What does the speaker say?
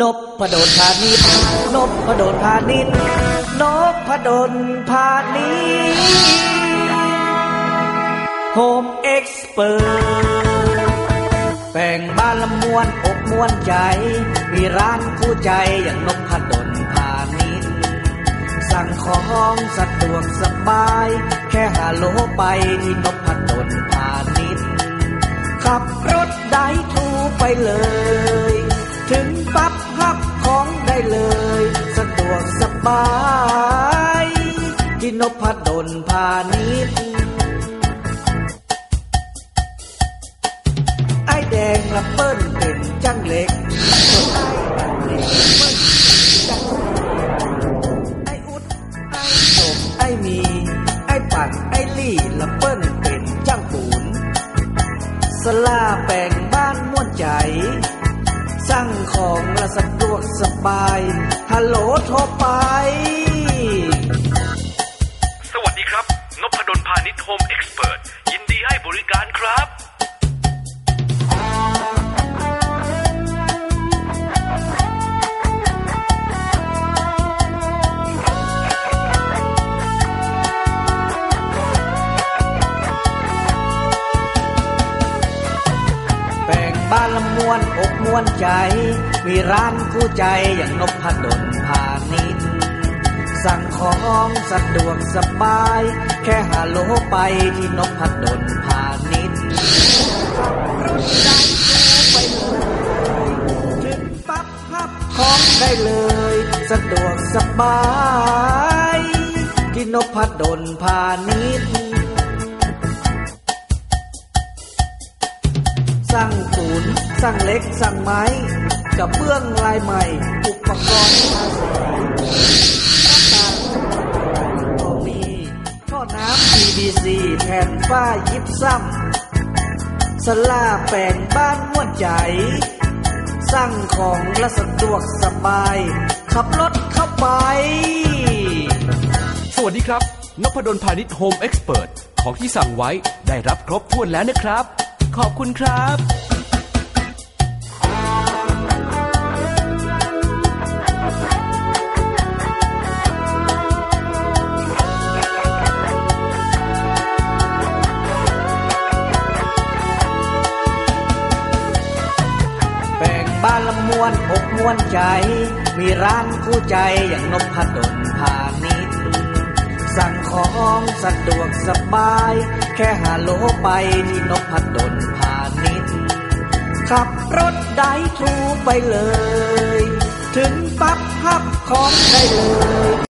นบพดลพาณิชย์นบพดลพาณิชย์นบพดลพาณิชย์โฮมเอ็กซ์เพรสแป่งบ้านละมวนอกมวนใจ มีร้านคู่ใจอย่างนบพดลพาณิชย์สั่งของสะดวกสบาย แค่หาโลไปที่นบพดลพาณิชย์ขับรถได้ทูไปเลย นพดลพาณิชย์ไอ้แดงละเปิ้นเป็นจังเล็กส่วนไอ้ดังเล็กเปิ้นจังไอ้อุดไอ้สมไอ้มี ไอ้ปั่นไอ้ลี่ละเปิ้นเป็นจังปูนสลาแป่งบ้านม่วนใจสั่งของละสะดวกสบายฮัลโหลโทรไป ดลพาณิชย์โฮมเอ็กซ์เพรสยินดีให้บริการครับแป่งบ้านละมวนอกมวนใจ มีร้านคู่ใจอย่างนพดลพาณิชย์ ของสะดวกสบาย แค่หาโลไปที่นกพัดลพาณิชย์ขับรถได้ไปเลยถึงปั๊บพับของได้เลย สะดวกสบาย ที่นกพัดลพาณิชย์สั่งศูนย์สั่งเล็กสั่งไม้กับเบื้องลายใหม่อุ BBC แผ่นฝ้ายิบซ้ำสลาแปลงบ้านม่วนใจ สร้างของและสะดวกสบาย ขับรถเข้าไป สวัสดีครับนพดลพาณิชย์โฮมเอ็กซ์เพรสของที่สั่งไว้ได้รับครบถ้วนแล้วนะครับ ขอบคุณครับ ละมวนอกมวนใจ มีร้านคู่ใจอย่างนพดลพาณิชย์สั่งของสะดวกสบาย แค่หาโลไปที่นพดลพาณิชย์ขับรถได้ทูไปเลย ถึงปั๊บพับของได้เลย